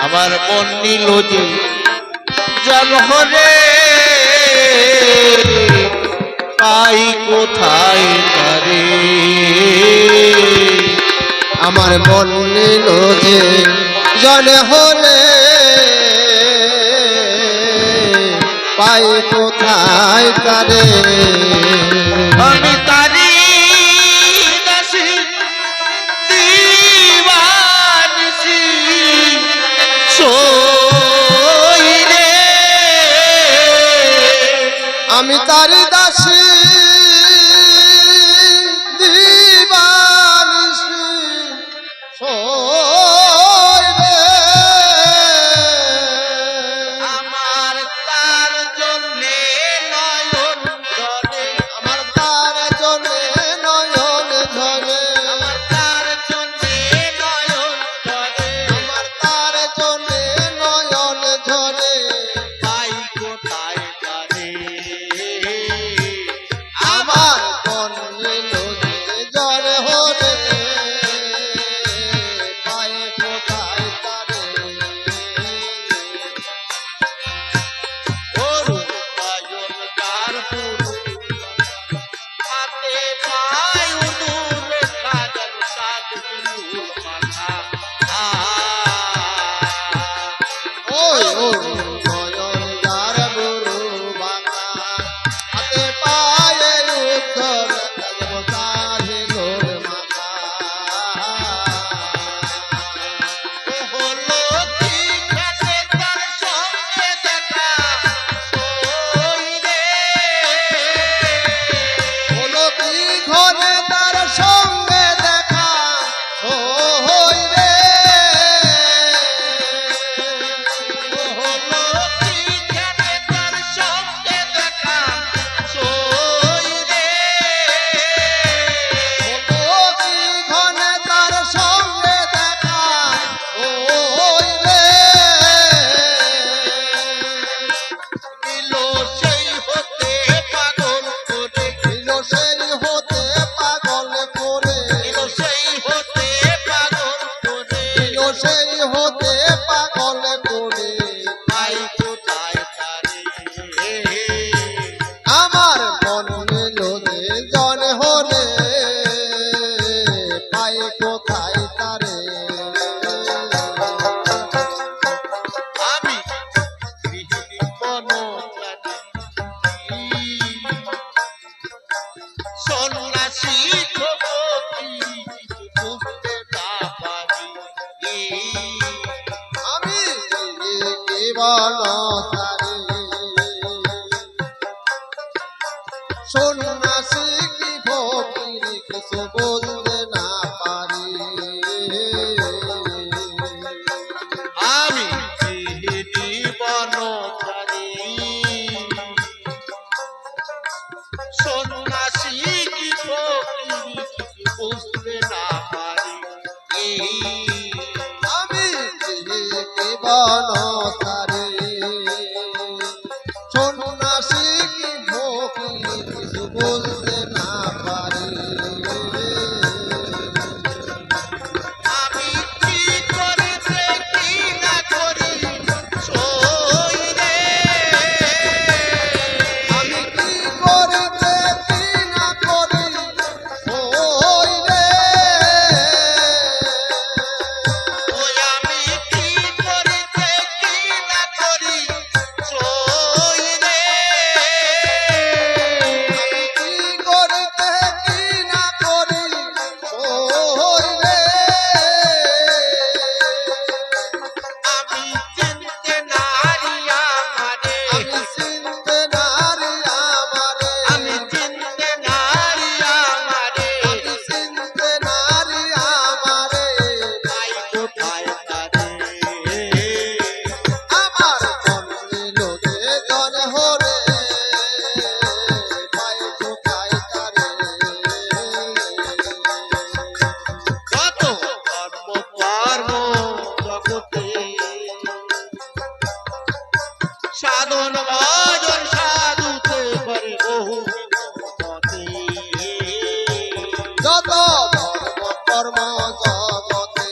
আমার মন নিল যে জনহরে পাই কোথায় তারে আমার মন নিল যে জনহরে পাই কোথায় তারে তার Hare সন্ন্যাসী কি ভক্তি কিছু বোঝ জীবন সার ধর্ম জগতে।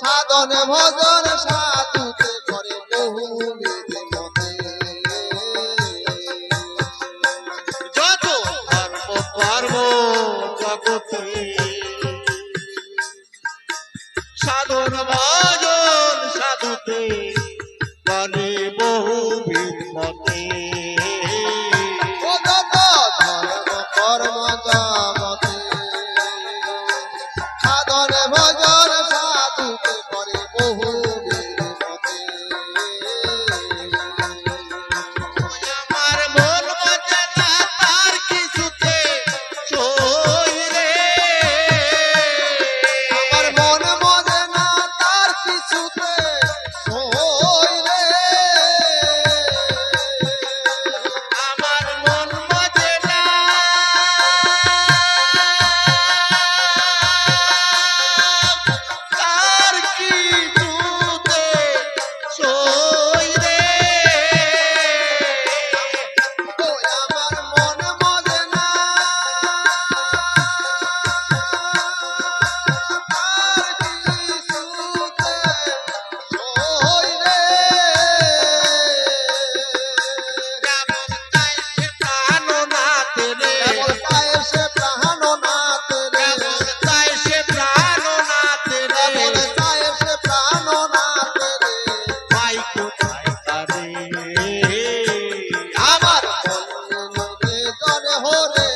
সাধন, ভজন, সাধুতে করে বহু বেদে মতে যত ধর্ম ধর্ম জগতে। সাধন, ভজন amores.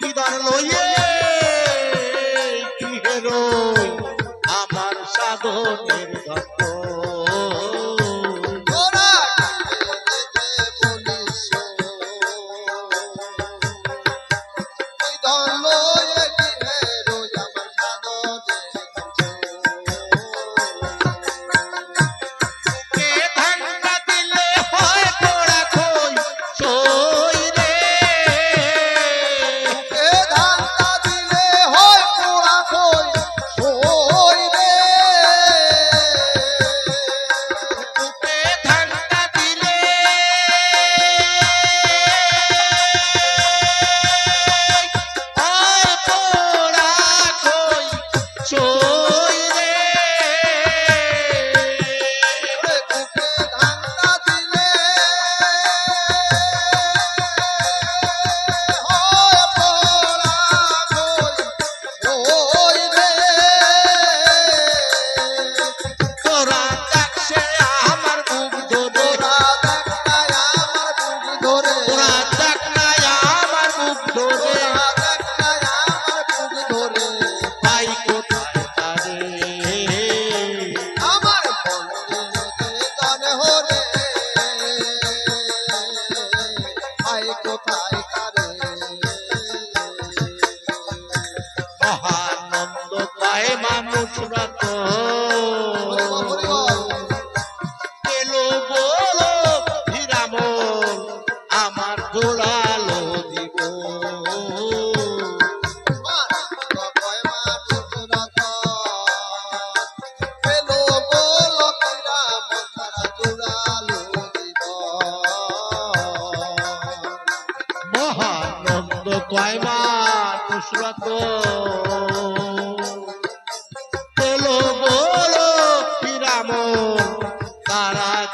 কিদার লইয়ে কি হেরো? আমার সাধনের ধর্ম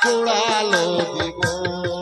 পোড়ালো জীবন